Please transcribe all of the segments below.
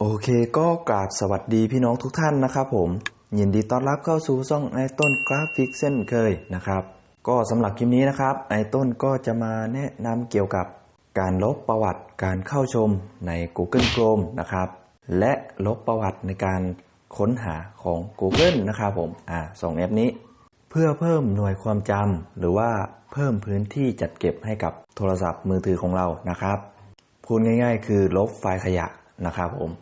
โอเคก็กราบสวัสดีพี่น้องทุกท่านนะครับผม ยินดีต้อนรับเข้าสู่ช่องไอต้นกราฟิกเส้นเคยนะครับ ก็สำหรับคลิปนี้นะครับไอต้นก็จะมาแนะนำเกี่ยวกับการลบประวัติการเข้าชมใน Google Chrome นะครับ และลบประวัติในการค้นหาของ Google นะครับผมอ่าสองแอปนี้ เพื่อเพิ่มหน่วยความจำหรือว่าเพิ่มพื้นที่จัดเก็บให้กับโทรศัพท์มือถือของเรานะครับพูดง่าย ๆ คือลบไฟล์ขยะนะครับผม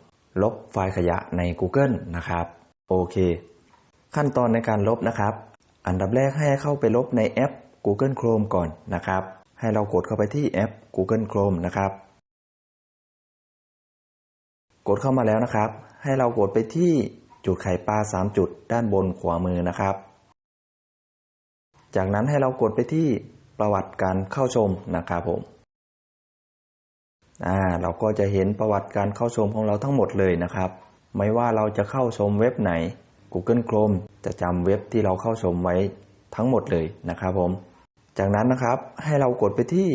ลบไฟล์ขยะใน Google นะครับโอเค ขั้นตอนในการลบนะครับ อันดับแรกให้เข้าไปลบในแอป Google Chrome ก่อนนะครับ ให้เรากดเข้าไปที่แอป Google Chrome นะครับ กดเข้ามาแล้วนะครับ ให้เรากดไปที่จุดไข่ปลา 3 จุดด้านบนขวามือนะครับ จากนั้นให้เรากดไปที่ประวัติการเข้าชมนะครับผม อ่าเราก็จะเห็นประวัติการเข้าชมของเราทั้งหมดเลยนะครับ ไม่ว่าเราจะเข้าชมเว็บไหน Google Chrome จะจำเว็บที่เราเข้าชมไว้ทั้งหมดเลยนะครับผม จากนั้นนะครับให้เรากดไปที่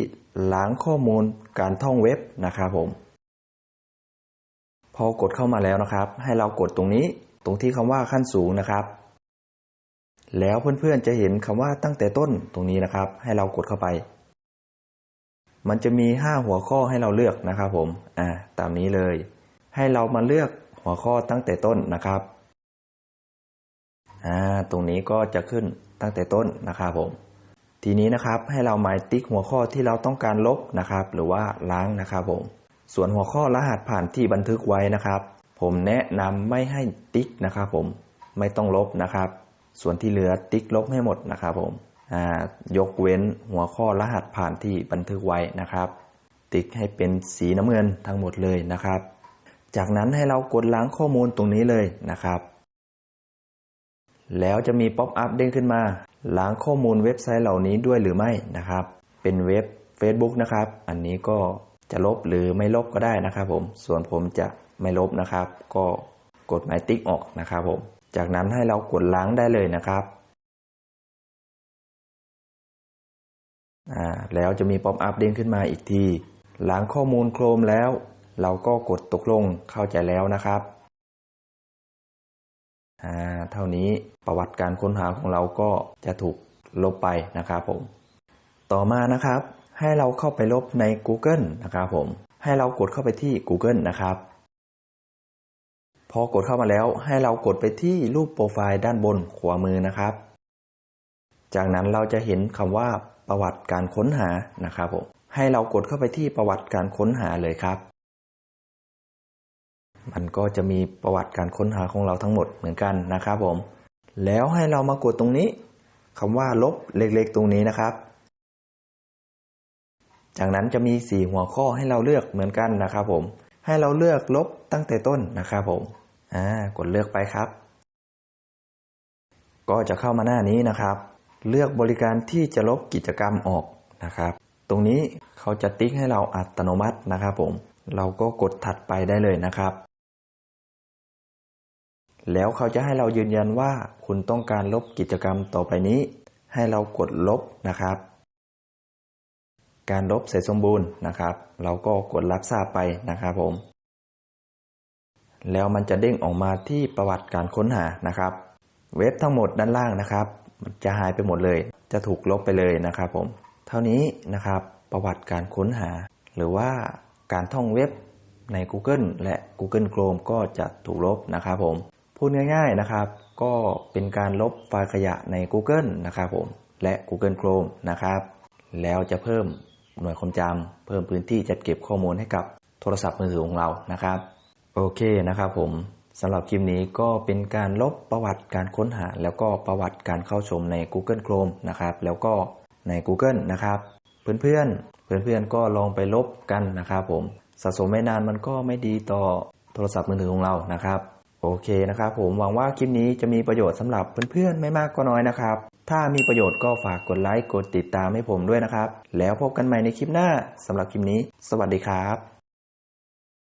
ล้างข้อมูลการท่องเว็บนะครับผม พอกดเข้ามาแล้วนะครับ ให้เรากดตรงนี้ตรงที่คำว่าขั้นสูงนะครับ แล้วเพื่อนๆจะเห็นคำว่าตั้งแต่ต้นตรงนี้นะครับ ให้เรากดเข้าไป มันจะมี 5 หัวข้อให้เราเลือกนะครับผม อ่า ตามนี้เลย ให้เรามาเลือกหัวข้อตั้งแต่ต้นนะครับ อ่า ตรงนี้ก็จะขึ้นตั้งแต่ต้นนะครับผม ทีนี้นะครับให้เราหมายติ๊กหัวข้อที่เราต้องการลบนะครับ หรือว่าล้างนะครับผม ส่วนหัวข้อรหัสผ่านที่บันทึกไว้นะครับ ผมแนะนำไม่ให้ติ๊กนะครับผม ไม่ต้องลบนะครับ ส่วนที่เหลือติ๊กลบให้หมดนะครับผม ยกเว้นหัวข้อรหัสผ่านที่บันทึกไว้นะครับ ติ๊กให้เป็นสีน้ำเงินทั้งหมดเลยนะครับ จากนั้นให้เรากดล้างข้อมูลตรงนี้เลยนะครับ แล้วจะมีป๊อปอัพเด้งขึ้นมาล้างข้อมูลเว็บไซต์เหล่านี้ด้วยหรือไม่นะครับ เป็นเว็บ Facebook นะครับ อันนี้ก็จะลบหรือไม่ลบก็ได้นะครับ ผม ส่วนผมจะไม่ลบนะครับ ก็กดหมายติ๊กออกนะครับผม จากนั้นให้เรากดล้างได้เลยนะครับ แล้วจะมีป๊อปอัพเด้งขึ้นมาอีกที หล้างข้อมูลโครมแล้ว เราก็กดตกลงเข้าใจแล้วนะครับอ่าเท่านี้ประวัติการค้นหาของเราก็จะถูกลบไปนะครับผม ต่อมานะครับ ให้เราเข้าไปลบใน Google นะครับผม ให้เรากดเข้าไปที่ Google นะครับ พอกดเข้ามาแล้วให้เรากดไปที่รูปโปรไฟล์ด้านบนขวามือนะครับ จากนั้นเราจะเห็นคำว่า ประวัติการค้นหานะครับผมให้เรากดเข้าไปที่ประวัติการค้นหาเลยครับ มันก็จะมีประวัติการค้นหาของเราทั้งหมดเหมือนกันนะครับผม แล้วให้เรามากดตรงนี้คำว่าลบเล็กๆ ตรงนี้นะครับ จากนั้นจะมีสี่หัวข้อให้เราเลือกเหมือนกันนะครับผม ให้เราเลือกลบตั้งแต่ต้นนะครับผม อ่า กดเลือกไปครับ ก็จะเข้ามาหน้านี้นะครับ เลือกบริการที่จะลบกิจกรรมออกนะครับ ตรงนี้เขาจะติ๊กให้เราอัตโนมัตินะครับผม เราก็กดถัดไปได้เลยนะครับ แล้วเขาจะให้เรายืนยันว่าคุณต้องการลบกิจกรรมต่อไปนี้ ให้เรากดลบนะครับ การลบเสร็จสมบูรณ์นะครับ เราก็กดรับทราบไปนะครับผม แล้วมันจะเด้งออกมาที่ประวัติการค้นหานะครับ เว็บทั้งหมดด้านล่างนะครับ มันจะหายไปหมดเลย จะถูกลบไปเลยนะครับผม เท่านี้นะครับประวัติการค้นหา หรือว่าการท่องเว็บใน Google และ Google Chrome ก็จะถูกลบนะครับผม พูดง่าย ๆนะครับ ก็เป็นการลบไฟล์ขยะใน Google นะครับผม และ Google Chrome นะครับ แล้วจะเพิ่มหน่วยความจำเพิ่มพื้นที่จัดเก็บข้อมูลให้กับโทรศัพท์มือถือของเรานะครับ โอเคนะครับผม สำหรับคลิปนี้ก็เป็นการลบประวัติการค้นหา แล้วก็ประวัติการเข้าชมใน Google Chrome นะครับแล้วก็ใน Google นะครับ เพื่อนๆเพื่อนๆก็ลองไปลบกันนะครับผมสะสมไม่นานมันก็ไม่ดีต่อโทรศัพท์มือถือของเรานะครับ โอเคนะครับผมหวังว่าคลิปนี้จะมีประโยชน์สำหรับเพื่อนๆไม่มากก็น้อยนะครับ ถ้ามีประโยชน์ก็ฝากกดไลค์กดติดตามให้ผมด้วยนะครับ แล้วพบกันใหม่ในคลิปหน้าสำหรับคลิปนี้ สวัสดีครับ